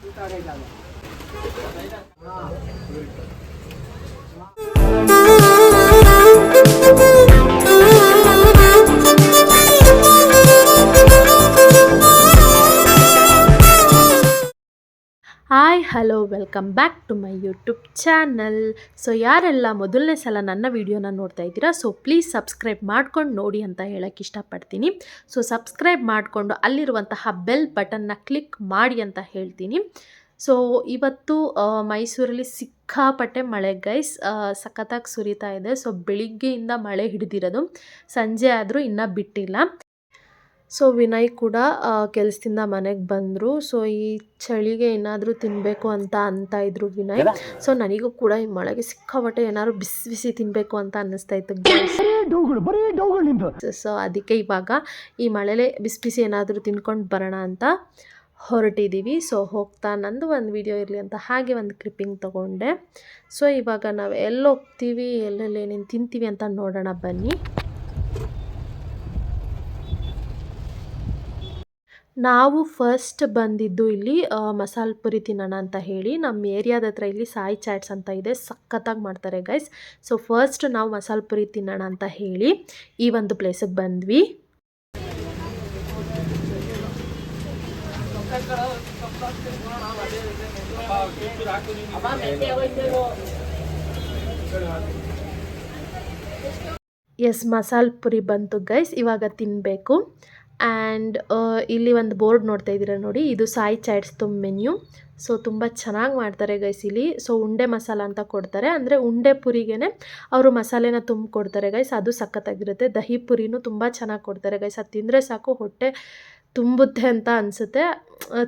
두 달에 자네. 하나, 둘, hello, welcome back to my YouTube channel. So, ಯಾರೆಲ್ಲ ಮೊದಲನೇ ಸಲ ನನ್ನ ವೀಡಿಯೋನ ನೋಡ್ತಾ ಇದ್ದೀರಾ, ಸೊ ಪ್ಲೀಸ್ ಸಬ್ಸ್ಕ್ರೈಬ್ ಮಾಡ್ಕೊಂಡು ನೋಡಿ ಅಂತ ಹೇಳಕ್ಕೆ ಇಷ್ಟಪಡ್ತೀನಿ. ಸೊ, ಸಬ್ಸ್ಕ್ರೈಬ್ ಮಾಡಿಕೊಂಡು ಅಲ್ಲಿರುವಂತಹ ಬೆಲ್ ಬಟನ್ನ ಕ್ಲಿಕ್ ಮಾಡಿ ಅಂತ ಹೇಳ್ತೀನಿ. ಸೊ, ಇವತ್ತು ಮೈಸೂರಲ್ಲಿ ಸಿಕ್ಕಾಪಟ್ಟೆ ಮಳೆ, ಗೈಸ್. ಸಖತ್ತಾಗಿ ಸುರಿತಾ ಇದೆ. ಸೊ, ಬೆಳಿಗ್ಗೆಯಿಂದ ಮಳೆ ಹಿಡಿದಿರೋದು. ಸಂಜೆ ಆದರೂ ಇನ್ನೂ ಬಿಟ್ಟಿಲ್ಲ. ಸೊ ವಿನಯ್ ಕೂಡ ಕೆಲಸದಿಂದ ಮನೆಗೆ ಬಂದರು. ಸೊ ಈ ಚಳಿಗೆ ಏನಾದರೂ ತಿನ್ನಬೇಕು ಅಂತ ಅಂತ ಇದ್ರು ವಿನಯ್. ಸೊ ನನಗೂ ಕೂಡ ಈ ಮಳೆಗೆ ಸಿಕ್ಕಾಪಟ್ಟೆ ಏನಾದ್ರು ಬಿಸಿ ಬಿಸಿ ತಿನ್ನಬೇಕು ಅಂತ ಅನ್ನಿಸ್ತಾ ಇತ್ತು ಸೊ ಅದಕ್ಕೆ ಇವಾಗ ಈ ಮಳೆಲೆ ಬಿಸಿ ಬಿಸಿ ಏನಾದರೂ ತಿನ್ಕೊಂಡು ಬರೋಣ ಅಂತ ಹೊರಟಿದ್ದೀವಿ ಸೊ ಹೋಗ್ತಾ ನಂದು ಒಂದು ವಿಡಿಯೋ ಇರಲಿ ಅಂತ ಹಾಗೆ ಒಂದು ಕ್ಲಿಪ್ಪಿಂಗ್ ತೊಗೊಂಡೆ. ಸೊ ಇವಾಗ ನಾವು ಎಲ್ಲೋಗ್ತೀವಿ ಎಲ್ಲೆಲ್ಲಿ ಏನೇನು ತಿಂತೀವಿ ಅಂತ ನೋಡೋಣ ಬನ್ನಿ. ನಾವು ಫಸ್ಟ್ ಬಂದಿದ್ದು ಇಲ್ಲಿ ಮಸಾಲ ಪುರಿ ತಿನ್ನೋಣ ಅಂತ ಹೇಳಿ. ನಮ್ಮ ಏರಿಯಾದ ಹತ್ರ ಇಲ್ಲಿ ಸಾಯಿ ಚಾಟ್ಸ್ ಅಂತ ಇದೆ. ಸಖತ್ತಾಗಿ ಮಾಡ್ತಾರೆ ಗೈಸ್ ಸೊ ಫಸ್ಟ್ ನಾವು ಮಸಾಲೆ ಪುರಿ ತಿನ್ನೋಣ ಅಂತ ಹೇಳಿ ಈ ಒಂದು ಪ್ಲೇಸಿಗೆ ಬಂದ್ವಿ. ಎಸ್ ಮಸಾಲೆ ಪುರಿ ಬಂತು ಗೈಸ್ ಇವಾಗ ತಿನ್ನಬೇಕು ಆ್ಯಂಡ್ ಇಲ್ಲಿ ಒಂದು ಬೋರ್ಡ್ ನೋಡ್ತಾ ಇದ್ದೀರಾ ನೋಡಿ? ಇದು ಸಾಯಿ ಚಾಟ್ಸ್ದು ಮೆನ್ಯು. ಸೊ ತುಂಬ ಚೆನ್ನಾಗಿ ಮಾಡ್ತಾರೆ ಗೈಸ್ ಇಲ್ಲಿ. ಸೊ ಉಂಡೆ ಮಸಾಲ ಅಂತ ಕೊಡ್ತಾರೆ. ಅಂದರೆ ಉಂಡೆ ಪುರಿಗೇ ಅವರು ಮಸಾಲೆನ ತುಂಬ ಕೊಡ್ತಾರೆ ಗೈಸ್ ಅದು ಸಖತ್ತಾಗಿರುತ್ತೆ. ದಹಿ ಪುರಿನೂ ತುಂಬ ಚೆನ್ನಾಗಿ ಕೊಡ್ತಾರೆ ಗೈಸ್ ಅದು ತಿಂದರೆ ಸಾಕು, ಹೊಟ್ಟೆ ತುಂಬುತ್ತೆ ಅಂತ ಅನಿಸುತ್ತೆ.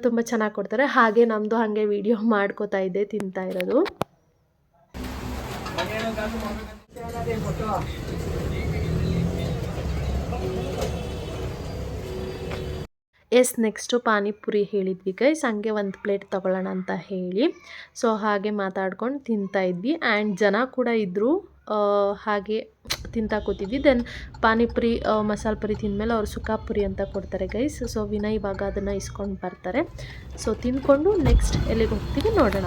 ತುಂಬ ಚೆನ್ನಾಗಿ ಕೊಡ್ತಾರೆ. ಹಾಗೆ ನಮ್ಮದು ಹಾಗೆ ವಿಡಿಯೋ ಮಾಡ್ಕೋತಾ ಇದ್ದೆ, ತಿಂತಾ ಇರೋದು. ಎಸ್, ನೆಕ್ಸ್ಟು ಪಾನಿಪುರಿ ಹೇಳಿದ್ವಿ ಗೈಸ್ ಹಂಗೆ ಒಂದು ಪ್ಲೇಟ್ ತೊಗೊಳ್ಳೋಣ ಅಂತ ಹೇಳಿ. ಸೊ ಹಾಗೆ ಮಾತಾಡ್ಕೊಂಡು ತಿಂತಾ ಇದ್ವಿ. ಆ್ಯಂಡ್ ಜನ ಕೂಡ ಇದ್ದರು ಹಾಗೆ ತಿಂತಾ ಕೂತಿದ್ವಿ. ದೆನ್ ಪಾನಿಪುರಿ ಮಸಾಲ ಪುರಿ ತಿಂದಮೇಲೆ ಅವರು ಸುಖಾಪುರಿ ಅಂತ ಕೊಡ್ತಾರೆ ಗೈಸ್ ಸೊ ವಿನಯ್ ಇವಾಗ ಅದನ್ನು ಇಸ್ಕೊಂಡು ಬರ್ತಾರೆ. ಸೊ ತಿಂದ್ಕೊಂಡು ನೆಕ್ಸ್ಟ್ ಎಲ್ಲಿಗೆ ಹೋಗ್ತೀವಿ ನೋಡೋಣ.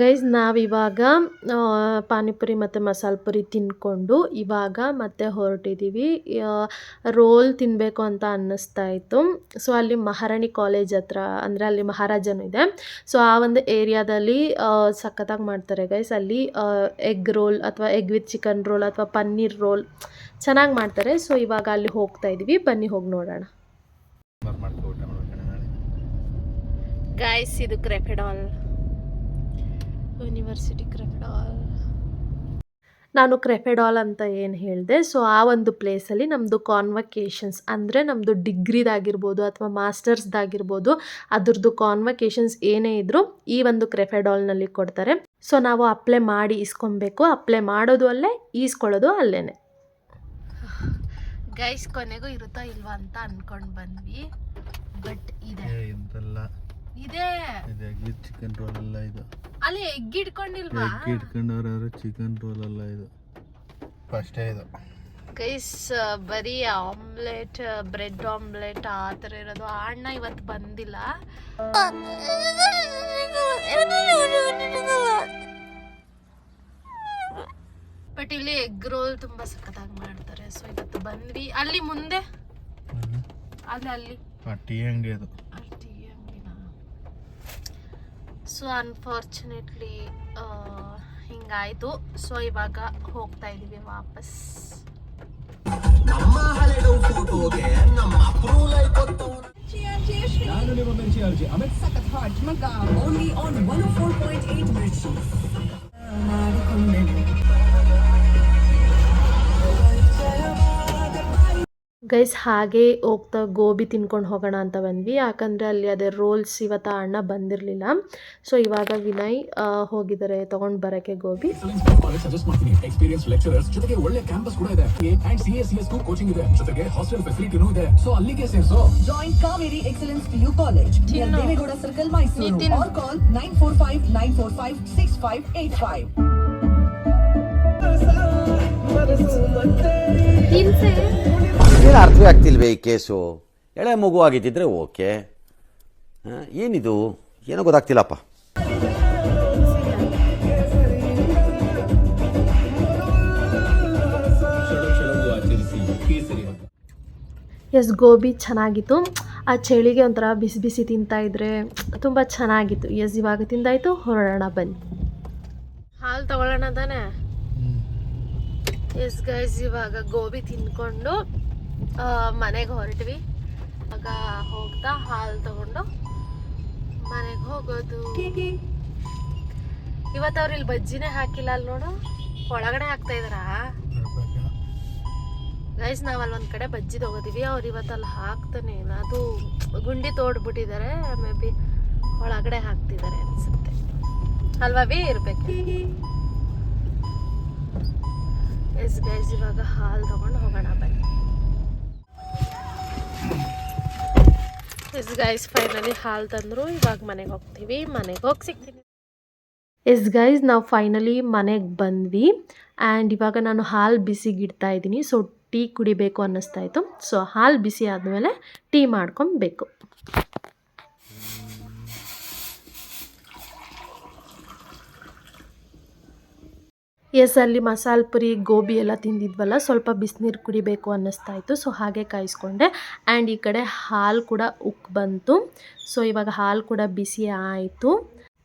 ಗೈಸ್ ನಾವಿವಾಗ ಪಾನಿಪುರಿ ಮತ್ತು ಮಸಾಲೆ ಪುರಿ ತಿಂದ್ಕೊಂಡು ಇವಾಗ ಮತ್ತೆ ಹೊರಟಿದ್ದೀವಿ ರೋಲ್ ತಿನ್ನಬೇಕು ಅಂತ ಅನ್ನಿಸ್ತಾ ಇತ್ತು. ಸೊ ಅಲ್ಲಿ ಮಹಾರಾಣಿ ಕಾಲೇಜ್ ಹತ್ರ ಅಂದರೆ ಅಲ್ಲಿ ಮಹಾರಾಜನು ಇದೆ. ಸೊ ಆ ಒಂದು ಏರಿಯಾದಲ್ಲಿ ಸಖತ್ತಾಗಿ ಮಾಡ್ತಾರೆ ಗೈಸ್. ಅಲ್ಲಿ ಎಗ್ ರೋಲ್ ಅಥವಾ ಎಗ್ ವಿತ್ ಚಿಕನ್ ರೋಲ್ ಅಥವಾ ಪನ್ನೀರ್ ರೋಲ್ ಚೆನ್ನಾಗಿ ಮಾಡ್ತಾರೆ. ಸೊ ಇವಾಗ ಅಲ್ಲಿ ಹೋಗ್ತಾ ಇದ್ದೀವಿ ಬನ್ನಿ ಹೋಗಿ ನೋಡೋಣ. ಗಾಯ್ಸ್ ಇದು ಕ್ರೆಫೆಡಾಲ್ ಯೂನಿವರ್ಸಿಟಿ ಕ್ರೆಫೆಡಾಲ್ ನಾನು ಕ್ರೆಫೆಡಾಲ್ ಅಂತ ಏನು ಹೇಳಿದೆ ಸೊ ಆ ಒಂದು ಪ್ಲೇಸಲ್ಲಿ ನಮ್ಮದು ಕಾನ್ವಕೇಶನ್ಸ್ ಅಂದರೆ ನಮ್ಮದು ಡಿಗ್ರಿದಾಗಿರ್ಬೋದು ಅಥವಾ ಮಾಸ್ಟರ್ಸ್ದಾಗಿರ್ಬೋದು ಅದ್ರದ್ದು ಕಾನ್ವಕೇಶನ್ಸ್ ಏನೇ ಇದ್ದರೂ ಈ ಒಂದು ಕ್ರೆಫೆಡಾಲ್ನಲ್ಲಿ ಕೊಡ್ತಾರೆ. ಸೊ ನಾವು ಅಪ್ಲೈ ಮಾಡಿ ಇಸ್ಕೊಬೇಕು ಅಪ್ಲೈ ಮಾಡೋದು ಅಲ್ಲೇ ಈಸ್ಕೊಳ್ಳೋದು ಅಲ್ಲೇ ಗೈಸ್ ಕೊನೆಗೂ ಇರುತ್ತಾ ಇಲ್ವಾ ಅಂತ ಅನ್ಕೊಂಡು ಬಂದ್ವಿ. ಬಟ್ ಇದೆ. ಇದು. ಚಿಕನ್ ರೋಲ್ ಎಲ್ಲ ಇದು. ಅಲ್ಲಿ ಎಗ್ ಇಟ್ಕೊಂಡಿಲ್ವಾ ಎಗ್ ಇಟ್ಕೊಂಡವ್ರು ಚಿಕನ್ ರೋಲ್ ಅಲ್ಲ ಇದು. ಫಸ್ಟೇ ಇದು. ಗೈಸ್ ಬರೀ ಆಮ್ಲೆಟ್ ಬ್ರೆಡ್ ಆಮ್ಲೆಟ್ ಆ ಥರ ಇರೋದು. ಆ ಅಣ್ಣ ಇವತ್ತು ಬಂದಿಲ್ಲ. ಬಟ್ ಇಲ್ಲಿ ಎಗ್ ರೋಲ್ ತುಂಬ ಸಖತ್ತಾಗಿ ಮಾಡ್ತಾರೆ. ಸೊ ಇವತ್ತು ಬಂದ್ವಿ. ಅಲ್ಲಿ ಮುಂದೆ? ಅಲ್ಲಿ ಅಲ್ಲಿ. ಟೀ ಅಂಗಡಿ ಅದು ಟೀ ಅಂಗಡಿನ ಸೊ ಅನ್ಫಾರ್ಚುನೇಟ್ಲಿ ಹಿಂಗಾಯ್ತು. ಸೊ ಇವಾಗ ಹೋಗ್ತಾ ಇದೀವಿ ವಾಪಸ್. ಸಖತ್ ಹಾಟ್ ಮಗ only on one four point eight mirchi guys ಹಾಗೆ ಹೋಗ್ತಾ ಗೋಬಿ ತಿನ್ಕೊಂಡು ಹೋಗೋಣ ಅಂತ ಬಂದ್ವಿ. ಯಾಕಂದರೆ ಅಲ್ಲಿ ಅದೇ ರೋಲ್ಸ್ ಇವತ್ತು ಅಣ್ಣ ಬಂದಿರಲಿಲ್ಲ. ಸೊ ಇವಾಗ ವಿನಯ್ ಹೋಗಿದ್ದಾರೆ ತಗೊಂಡು ಬರೋಕ್ಕೆ gobi. Excellence P college suggest ಮಾಡ್ತೀನಿ ಎಕ್ಸ್ಪೀರಿಯನ್ಸ್ ಲೆಕ್ಚರರ್ಸ್ ಜೊತೆಗೆ ಒಳ್ಳೆ ಕ್ಯಾಂಪಸ್ ಕೂಡ ಇದೆ. And C S C S coaching ಇದೆ. ಜೊತೆಗೆ ಹಾಸ್ಟೆಲ್ ಫೆಸಿಲಿಟಿನೂ ಇದೆ. ಸೊ ಅಲ್ಲಿಗೆ ಸೇರ್ಸೋ. Join Kaveri Excellence PU College. near Devegowda Circle, Mysuru. Or call 945-945-6585. ಏನು ಅರ್ಥವೇ ಆಗ್ತಿಲ್ವೇ ಈ ಕೇಸು? ಎಳೆ ಮಗು ಆಗಿದ್ದಿದ್ರೆ ಓಕೆ. ಏನಿದು? ಏನೋ ಗೊತ್ತಾಗ್ತಿಲ್ಲಪ್ಪ. ಎಸ್ ಗೋಬಿ ಚೆನ್ನಾಗಿತ್ತು. ಆ ಚಳಿಗೆ ಒಂಥರ ಬಿಸಿ ಬಿಸಿ ತಿಂತಾ ಇದ್ರೆ ತುಂಬ ಚೆನ್ನಾಗಿತ್ತು. ಎಸ್ ಇವಾಗ ತಿಂದಾಯ್ತು. ಹೊರಡೋಣ, ಬನ್ನಿ. ಹಾಲು ತಗೊಳ್ಳೋಣ ತಾನೆ? ಎಸ್ ಗೈಸ್ ಇವಾಗ ಗೋಬಿ ತಿನ್ಕೊಂಡು ಮನೆಗೆ ಹೊರಟ್ವಿ. ಆಗ ಹೋಗ್ತಾ ಹಾಲು ತಗೊಂಡು ಮನೆಗೆ ಹೋಗೋದು. ಇವತ್ತು ಅವ್ರು ಇಲ್ಲಿ ಬಜ್ಜಿನೇ ಹಾಕಿಲ್ಲ ಅಲ್ಲಿ ನೋಡು. ಒಳಗಡೆ ಹಾಕ್ತಾ ಇದಾರಾ? ಗೈಸ್ ನಾವು ಅಲ್ಲಿ ಒಂದು ಕಡೆ ಬಜ್ಜಿ ತಗೋತೀವಿ ಅವ್ರು ಇವತ್ತಲ್ಲಿ ಹಾಕ್ತಾನೆ. ಅದು ಗುಂಡಿ ತೋಡ್ಬಿಟ್ಟಿದ್ದಾರೆ ಮೇ ಬಿ ಒಳಗಡೆ ಹಾಕ್ತಿದ್ದಾರೆ ಅನ್ಸುತ್ತೆ. ಅಲ್ವಾ ಬಿ ಇರ್ಬೇಕು ಎಸ್ ಗೈಸ್, ಇವಾಗ ಹಾಲು ತೊಗೊಂಡು ಹೋಗೋಣ, ಬನ್ನಿ. ಎಸ್ ಗೈಸ್ ಫೈನಲಿ ಹಾಲು ತಂದರು. ಇವಾಗ ಮನೆಗೆ ಹೋಗ್ತೀವಿ. ಮನೆಗೆ ಹೋಗಿ ಸಿಗ್ತೀನಿ. ಎಸ್ ಗೈಸ್, ನಾವು ಫೈನಲಿ ಮನೆಗೆ ಬಂದ್ವಿ. ಆ್ಯಂಡ್ ಇವಾಗ ನಾನು ಹಾಲು ಬಿಸಿಗಿಡ್ತಾ ಇದ್ದೀನಿ. ಸೊ ಟೀ ಕುಡಿಬೇಕು ಅನ್ನಿಸ್ತಾ ಇತ್ತು. ಸೊ ಹಾಲು ಬಿಸಿ ಆದಮೇಲೆ ಟೀ ಮಾಡ್ಕೊಬೇಕು. ಎಸ್ ಅಲ್ಲಿ ಮಸಾಲ ಪುರಿ, ಗೋಬಿ ಎಲ್ಲ ತಿಂದಿದ್ವಲ್ಲ, ಸ್ವಲ್ಪ ಬಿಸಿನೀರು ಕುಡಿಬೇಕು ಅನ್ನಿಸ್ತಾ ಇತ್ತು. ಸೊ ಹಾಗೆ ಕಾಯಿಸ್ಕೊಂಡೆ. ಆ್ಯಂಡ್ ಈ ಕಡೆ ಹಾಲು ಕೂಡ ಉಕ್ ಬಂತು. ಸೊ ಇವಾಗ ಹಾಲು ಕೂಡ ಬಿಸಿ ಆಯಿತು.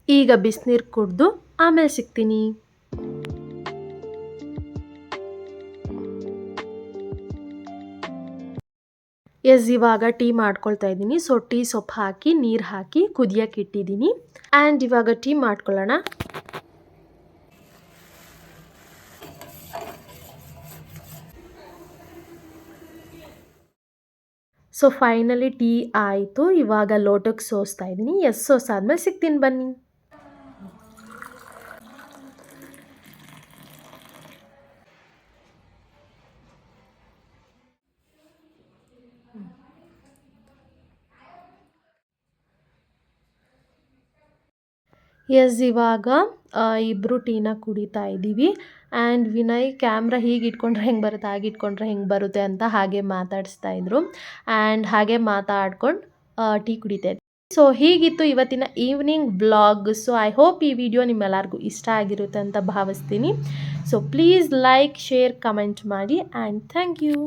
ಈಗ ಬಿಸಿನೀರು ಕುಡಿದು ಆಮೇಲೆ ಸಿಗ್ತೀನಿ. ಎಸ್ ಇವಾಗ ಟೀ ಮಾಡ್ಕೊಳ್ತಾ ಇದ್ದೀನಿ. ಸೊ ಟೀ ಸೊಪ್ಪು ಹಾಕಿ, ನೀರು ಹಾಕಿ ಕುದಿಯಕ್ಕೆ ಇಟ್ಟಿದ್ದೀನಿ. ಆ್ಯಂಡ್ ಇವಾಗ ಟೀ ಮಾಡ್ಕೊಳ್ಳೋಣ. ಸೊ ಫೈನಲಿ ಟೀ ಆಯಿತು. ಇವಾಗ ಲೋಟಕ್ಕೆ ಸೋಸ್ತಾ ಇದ್ದೀನಿ. ಎಸ್ ಸೋಸಾದ್ಮೇಲೆ ಸಿಗ್ತೀನಿ ಬನ್ನಿ. ಎಸ್ ಇವಾಗ ಇಬ್ಬರು ಟೀನ ಕುಡಿತಾ ಇದ್ದೀವಿ. ಆ್ಯಂಡ್ ವಿನಯ್ ಕ್ಯಾಮ್ರ ಹೀಗೆ ಇಟ್ಕೊಂಡ್ರೆ ಹೆಂಗೆ ಬರುತ್ತೆ, ಹಾಗೆ ಇಟ್ಕೊಂಡ್ರೆ ಹೆಂಗೆ ಬರುತ್ತೆ ಅಂತ ಹಾಗೆ ಮಾತಾಡಿಸ್ತಾ ಇದ್ರು. ಆ್ಯಂಡ್ ಹಾಗೆ ಮಾತಾಡ್ಕೊಂಡು ಟೀ ಕುಡಿತಾ ಸೊ ಹೀಗಿತ್ತು ಇವತ್ತಿನ evening blog so I hope ಈ ವಿಡಿಯೋ ನಿಮ್ಮೆಲ್ಲರಿಗೂ ಇಷ್ಟ ಆಗಿರುತ್ತೆ ಅಂತ ಭಾವಿಸ್ತೀನಿ. So please like, share, comment ಮಾಡಿ ಆ್ಯಂಡ್ ಥ್ಯಾಂಕ್ ಯು.